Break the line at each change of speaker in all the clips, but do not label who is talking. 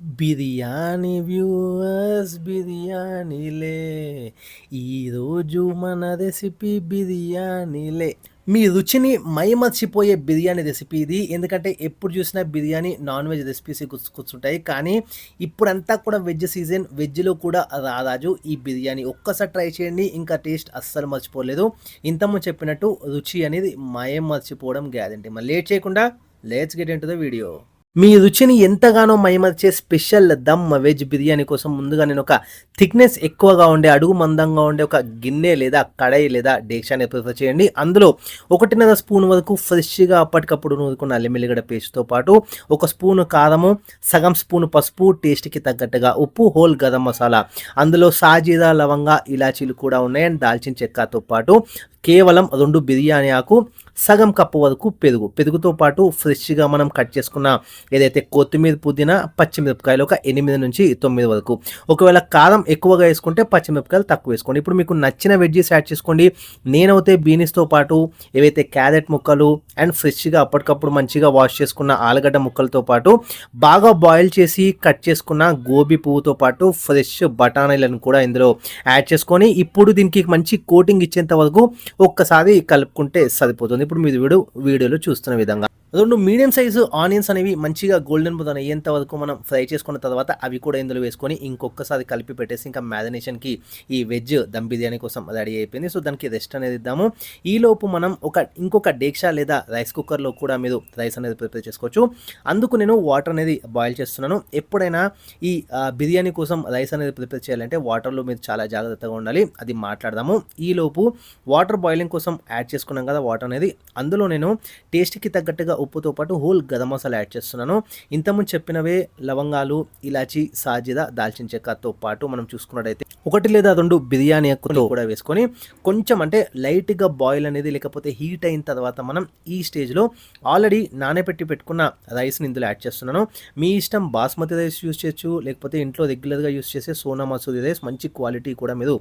Biryani viewers బిర్యానీలే. ఈరోజు మన recipe బిర్యానీలే. మీ రుచిని మైమర్చిపోయే బిర్యానీ రెసిపీ ఇది. ఎందుకంటే ఎప్పుడు చూసినా బిర్యానీ నాన్ వెజ్ రెసిపీస్ కూర్చుంటాయి. కానీ ఇప్పుడంతా కూడా వెజ్ సీజన్ వెజ్లో కూడా రారాజు ఈ బిర్యానీ. ఒక్కసారి ట్రై చేయండి. ఇంకా టేస్ట్ అస్సలు మర్చిపోలేదు. ఇంతకుముందు చెప్పినట్టు రుచి అనేది మయం మర్చిపోవడం గ్యారంటీ. మరి లేట్ చేయకుండా let's get into the video మీ రుచిని ఎంతగానో మైమర్చే స్పెషల్ దమ్ వెజ్ బిర్యానీ కోసం ముందుగా నేను ఒక థిక్నెస్ ఎక్కువగా ఉండే అడుగు మందంగా ఉండే ఒక గిన్నె లేదా కడాయి లేదా డేక్షాన్ని ప్రిఫర్ చేయండి. అందులో ఒకటిన్నర స్పూన్ వరకు ఫ్రెష్గా అప్పటికప్పుడు నూరుకున్న అల్లిమిల్లిగడ్డ పేస్ట్తో పాటు ఒక స్పూన్ కారము సగం స్పూన్ పసుపు టేస్ట్కి తగ్గట్టుగా ఉప్పు హోల్ గరం మసాలా. అందులో సాజీరా లవంగా ఇలాచీలు కూడా ఉన్నాయి. అండ్ దాల్చిన చెక్కతో పాటు కేవలం రెండు బిర్యానీ ఆకు సగం కప్పు వరకు పెరుగు. పెరుగుతో పాటు ఫ్రెష్గా మనం కట్ చేసుకున్న ఏదైతే కొత్తిమీర పుదీనా పచ్చిమిరపకాయలు ఒక ఎనిమిది నుంచి తొమ్మిది వరకు. ఒకవేళ కారం ఎక్కువగా వేసుకుంటే పచ్చిమిరపకాయలు తక్కువ వేసుకోండి. ఇప్పుడు మీకు నచ్చిన వెజ్జీస్ యాడ్ చేసుకోండి. నేనైతే బీనీస్తో పాటు ఏవైతే క్యారెట్ ముక్కలు అండ్ ఫ్రెష్గా అప్పటికప్పుడు మంచిగా వాష్ చేసుకున్న ఆలుగడ్డ ముక్కలతో పాటు బాగా బాయిల్ చేసి కట్ చేసుకున్న గోబీ పువ్వుతో పాటు ఫ్రెష్ బఠానీలను కూడా ఇందులో యాడ్ చేసుకొని ఇప్పుడు దీనికి మంచి కోటింగ్ ఇచ్చేంత వరకు ఒక్కసారి కలుపుకుంటే సరిపోతుంది. ఇప్పుడు మీరు వీడియో వీడియోలో చూస్తున్న విధంగా. రెండు మీడియం సైజు ఆనియన్స్ అనేవి మంచిగా గోల్డెన్ బుధన్ అయ్యేంత వరకు మనం ఫ్రై చేసుకున్న తర్వాత అవి కూడా ఇందులో వేసుకొని ఇంకొకసారి కలిపి పెట్టేసి ఇంకా మ్యారినేషన్కి ఈ వెజ్ దమ్ బిర్యానీ కోసం రెడీ అయిపోయింది. సో దానికి రెస్ట్ అనేది ఇద్దాము. ఈలోపు మనం ఒక ఇంకొక డేక్షా లేదా రైస్ కుక్కర్లో కూడా మీరు రైస్ అనేది ప్రిపేర్ చేసుకోవచ్చు. అందుకు నేను వాటర్ అనేది బాయిల్ చేస్తున్నాను. ఎప్పుడైనా ఈ బిర్యానీ కోసం రైస్ అనేది ప్రిపేర్ చేయాలంటే వాటర్లో మీరు చాలా జాగ్రత్తగా ఉండాలి. అది మాట్లాడదాము. ఈలోపు వాటర్ బాయిలింగ్ కోసం యాడ్ చేసుకున్నాం కదా వాటర్ అనేది. అందులో నేను టేస్ట్కి తగ్గట్టుగా ఉప్పుతో పాటు హోల్ గరం మసాలా యాడ్ చేస్తున్నాను. ఇంతకుముందు చెప్పినవే లవంగాలు ఇలాచి సాజిద దాల్చిన చెక్కతో పాటు మనం చూసుకున్నట్టయితే ఒకటి లేదా రెండు బిర్యానీ ఎక్కువ కూడా వేసుకొని కొంచెం అంటే లైట్గా బాయిల్ అనేది లేకపోతే హీట్ అయిన తర్వాత మనం ఈ స్టేజ్లో ఆల్రెడీ నానబెట్టి పెట్టుకున్న రైస్ని ఇందులో యాడ్ చేస్తున్నాను. మీ ఇష్టం బాస్మతి రైస్ యూస్ చేయొచ్చు లేకపోతే ఇంట్లో రెగ్యులర్గా యూస్ చేసే సోనా మసూరి రైస్ మంచి క్వాలిటీ కూడా మీరు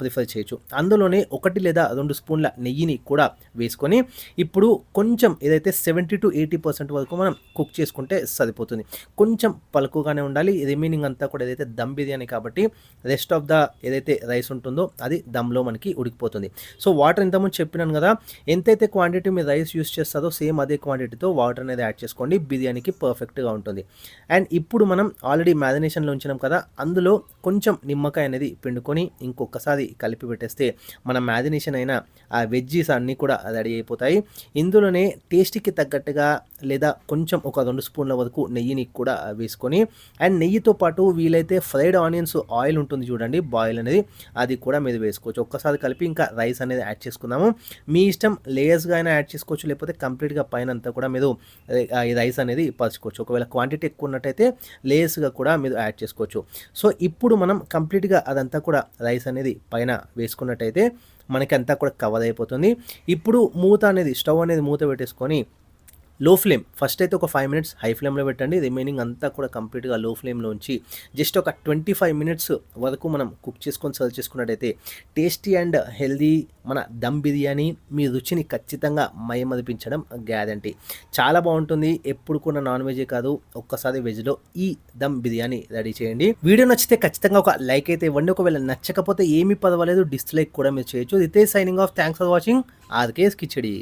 ప్రిఫర్ చేయొచ్చు. అందులోనే ఒకటి లేదా రెండు స్పూన్ల నెయ్యిని కూడా వేసుకొని ఇప్పుడు కొంచెం ఏదైతే సెవెంటీ టు ఎయిటీ పర్సెంట్ వరకు మనం కుక్ చేసుకుంటే సరిపోతుంది. కొంచెం పలుకుగానే ఉండాలి. రిమైనింగ్ అంతా కూడా ఏదైతే దమ్ బిర్యానీ కాబట్టి రెస్ట్ ఆఫ్ ద ఏదైతే రైస్ ఉంటుందో అది దమ్లో మనకి ఉడికిపోతుంది. సో వాటర్ ఇంతకుముందు చెప్పినాను కదా ఎంతైతే క్వాంటిటీ మీరు రైస్ యూస్ చేస్తారో సేమ్ అదే క్వాంటిటీతో వాటర్ అనేది యాడ్ చేసుకోండి. బిర్యానీకి పర్ఫెక్ట్గా ఉంటుంది. అండ్ ఇప్పుడు మనం ఆల్రెడీ మ్యారినేషన్లో ఉంచినాం కదా అందులో కొంచెం నిమ్మకాయ అనేది పిండుకొని ఇంకొకసారి కలిపి పెట్టేస్తే మన మ్యారినేషన్ అయిన ఆ వెజ్జీస్ అన్నీ కూడా రెడీ అయిపోతాయి. ఇందులోనే టేస్ట్కి తగ్గట్టుగా లేదా కొంచెం ఒక రెండు స్పూన్ల వరకు నెయ్యిని కూడా వేసుకొని అండ్ నెయ్యితో పాటు వీలైతే ఫ్రైడ్ ఆనియన్స్ ఆయిల్ ఉంటుంది చూడండి బాయిల్ అనేది అది కూడా మీరు వేసుకోవచ్చు. ఒక్కసారి కలిపి ఇంకా రైస్ అనేది యాడ్ చేసుకుందాము. మీ ఇష్టం లేయర్స్గా అయినా యాడ్ చేసుకోవచ్చు లేకపోతే కంప్లీట్గా పైన అంతా కూడా మీరు ఈ రైస్ అనేది పరచుకోవచ్చు. ఒకవేళ క్వాంటిటీ ఎక్కువ ఉన్నట్టయితే లేయర్స్గా కూడా మీరు యాడ్ చేసుకోవచ్చు. సో ఇప్పుడు మనం కంప్లీట్గా అదంతా కూడా రైస్ అనేది పైన వేసుకున్నట్టయితే మనకి అంతా కూడా కవర్ అయిపోతుంది. ఇప్పుడు మూత అనేది స్టవ్ అనేది మూత పెట్టేసుకొని లో ఫ్లేమ్ ఫస్ట్ అయితే ఒక ఫైవ్ మినిట్స్ హై ఫ్లేమ్లో పెట్టండి. రిమైనింగ్ అంతా కూడా కంప్లీట్గా లో ఫ్లేమ్లో ఉంచి జస్ట్ ఒక ట్వంటీ ఫైవ్ మినిట్స్ వరకు మనం కుక్ చేసుకొని సర్వ్ చేసుకున్నట్టయితే టేస్టీ అండ్ హెల్దీ మన దమ్ బిర్యానీ మీ రుచిని ఖచ్చితంగా మయమదిపించడం గ్యారంటీ చాలా బాగుంటుంది. ఎప్పుడు కూడా నాన్ వెజే కాదు. ఒక్కసారి వెజ్లో ఈ దమ్ బిర్యానీ రెడీ చేయండి. వీడియో నచ్చితే ఖచ్చితంగా ఒక లైక్ అయితే ఇవ్వండి. ఒకవేళ నచ్చకపోతే ఏమీ పర్వాలేదు. డిస్లైక్ కూడా మీరు చేయొచ్చు. ఇతే signing off thanks for watching RK's Kichadi